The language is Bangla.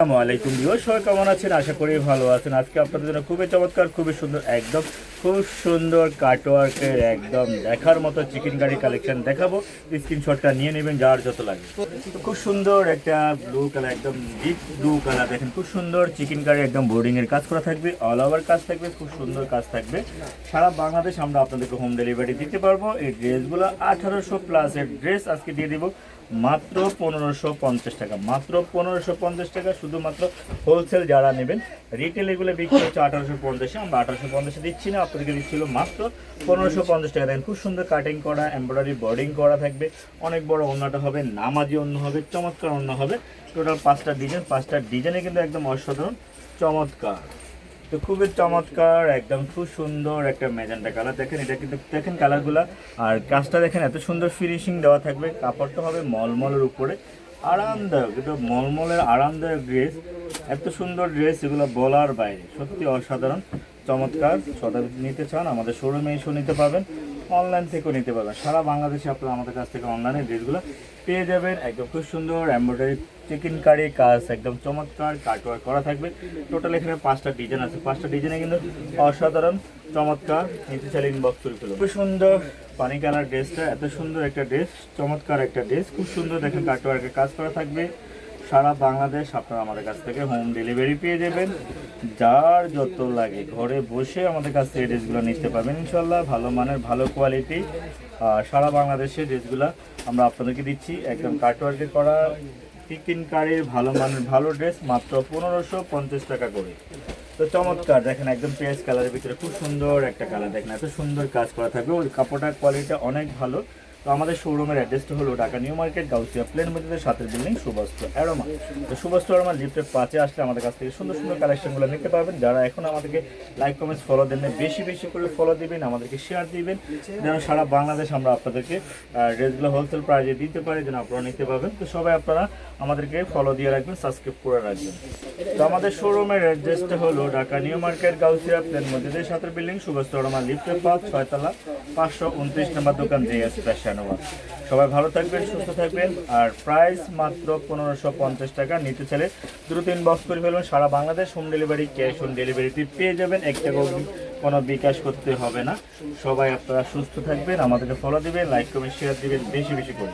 আসসালামু আলাইকুম সবাই কেমন আছেন? আশা করি ভালো আছেন। আজকে আপনাদের জন্য খুবই চমৎকার, খুবই সুন্দর, একদম খুব সুন্দর কাটওয়ার্কের একদম দেখার মতো চিকেন কারি কালেকশন দেখাবো। স্ক্রিনশটটা নিয়ে নেবেন যার যত লাগে। খুব সুন্দর একটা ব্লু কালার একদম ডিপ ব্লু কালার দেখেন। খুব সুন্দর চিকেন কারি একদম বোর্ডিং এর কাজ করা থাকবে অল ওভার কাজ থাকবে, খুব সুন্দর কাজ থাকবে। সারা বাংলাদেশ আমরা আপনাদেরকে হোম ডেলিভারি দিতে পারব। এই ড্রেসগুলো আঠারোশো প্লাস এর ড্রেস আজকে দিয়ে দিব। মাত্র পনেরোশো পঞ্চাশ টাকা। মাত্র পনেরোশো পঞ্চাশ টাকা শুধুমাত্র হোলসেল যারা নেবেন রিটেল এগুলো বিক্রি হচ্ছে আঠারোশো পঞ্চাশে, আমরা আঠারোশো পঞ্চাশে দিচ্ছি না, আপনাদেরকে দিচ্ছিল মাত্র পনেরোশো পঞ্চাশ টাকা। দেখেন, খুব সুন্দর কাটিং করা এমব্রয়ডারি বর্ডিং করা থাকবে। অনেক বড় অন্যটা হবে, নামাজি অন্য হবে, চমৎকার অন্য হবে। টোটাল পাঁচটা ডিজাইন পাঁচটা ডিজাইনে কিন্তু একদম অসাধারণ, চমৎকার। তো খুবই চমৎকার, একদম খুব সুন্দর একটা মেজেন্টা কালার দেখেন, এটা কিন্তু, দেখেন কালারগুলো আর কাজটা দেখেন, এত সুন্দর ফিনিশিং দেওয়া থাকবে। কাপড়টা হবে মলমলের উপরে। আরামদায়ক, এটা মলমলের আরামদায়ক ড্রেস এত সুন্দর ড্রেস এগুলো বলার বাইরে। সত্যি অসাধারণ, চমৎকার। সদা নিতে চান, আমাদের শোরুমে এসেও নিতে পারবেন। অনলাইন থেকেও নিতে পারবেন। সারা বাংলাদেশে আপনারা আমাদের কাছ থেকে অনলাইনে ড্রেসগুলো পেয়ে যাবেন। একদম খুব সুন্দর এমব্রয়ডারি চিকেন কারি কাজ একদম চমৎকার কাটওয়ার করা থাকবে। টোটাল এখানে পাঁচটা ডিজাইন আছে। পাঁচটা ডিজাইনে কিন্তু অসাধারণ, চমৎকার নিতে চাইলে ইনবক্স করে ফেলুন খুব সুন্দর পানি কালার ড্রেসটা এত সুন্দর একটা ড্রেস চমৎকার একটা ড্রেস খুব সুন্দর দেখেন কাটওয়ার্কের কাজ করা থাকবে। সারা বাংলাদেশ আপনারা আমাদের কাছ থেকে হোম ডেলিভারি পেয়ে যাবেন। যার যত লাগে ঘরে বসে আমাদের কাছ থেকে ড্রেসগুলো নিতে পারবেন। ইনশাল্লাহ ভালো মানের, ভালো কোয়ালিটি সারা বাংলাদেশে ড্রেসগুলো আমরা আপনাদেরকে দিচ্ছি। একদম কাটওয়ার্কে করা চিকেন কারির ভালো মানের, ভালো ড্রেস মাত্র পনেরোশো পঞ্চাশ টাকা করে। তো চমৎকার, দেখেন একদম পেঁয়াজ কালারের ভিতরে খুব সুন্দর একটা কালার দেখেন এত সুন্দর কাজ করা থাকবে। ওই কাপড়টার কোয়ালিটি অনেক ভালো। তো আমাদের শোরুমের অ্যাড্রেসটা হলো ঢাকা নিউ মার্কেট, গাউসিয়া প্লেন মধ্যে সাথের বিল্ডিং সুবস্ত্র অ্যারোমা। তো সুবস্ত্র অ্যারোমা লিফটের পাঁচে আসলে আমাদের কাছ থেকে সুন্দর সুন্দর কালেকশনগুলো নিতে পারবেন। যারা এখন আমাদেরকে লাইক কমেন্টস ফলো দেন বেশি বেশি করে ফলো দিবেন, আমাদেরকে শেয়ার দিবেন। যেন সারা বাংলাদেশ আমরা আপনাদেরকে ড্রেসগুলো হোলসেল প্রাইজে দিতে পারি, যেন আপনারা নিতে পারবেন। তো সবাই আপনারা আমাদেরকে ফলো দিয়ে রাখবেন সাবস্ক্রাইব করে রাখবেন। তো আমাদের শোরুমের অ্যাড্রেসটা হলো ঢাকা নিউ মার্কেট, গাউসিয়া প্লেন মসজিদের সাথে বিল্ডিং সুবস্ত্র অ্যারোমা লিফটের পাঁচ, ছয়তলা, পাঁচশো উনত্রিশ নম্বর দোকান জেএস ফ্যাশনওয়ার সবাই ভালো থাকবেন, সুস্থ থাকবেন। আর প্রাইস মাত্র পনেরোশো পঞ্চাশ টাকা। নিতে চাইলে দ্রুত ইনবক্স করে ফেলবেন সারা Bangladesh home delivery cash on ডেলিভারিতে পেয়ে যাবেন। এক কোনো বিকাশ করতে হবে না। সবাই আপনারা সুস্থ থাকবেন। আমাদেরকে ফলো দিবেন লাইক কমেন্ট শেয়ার দিবেন। বেশি বেশি করে।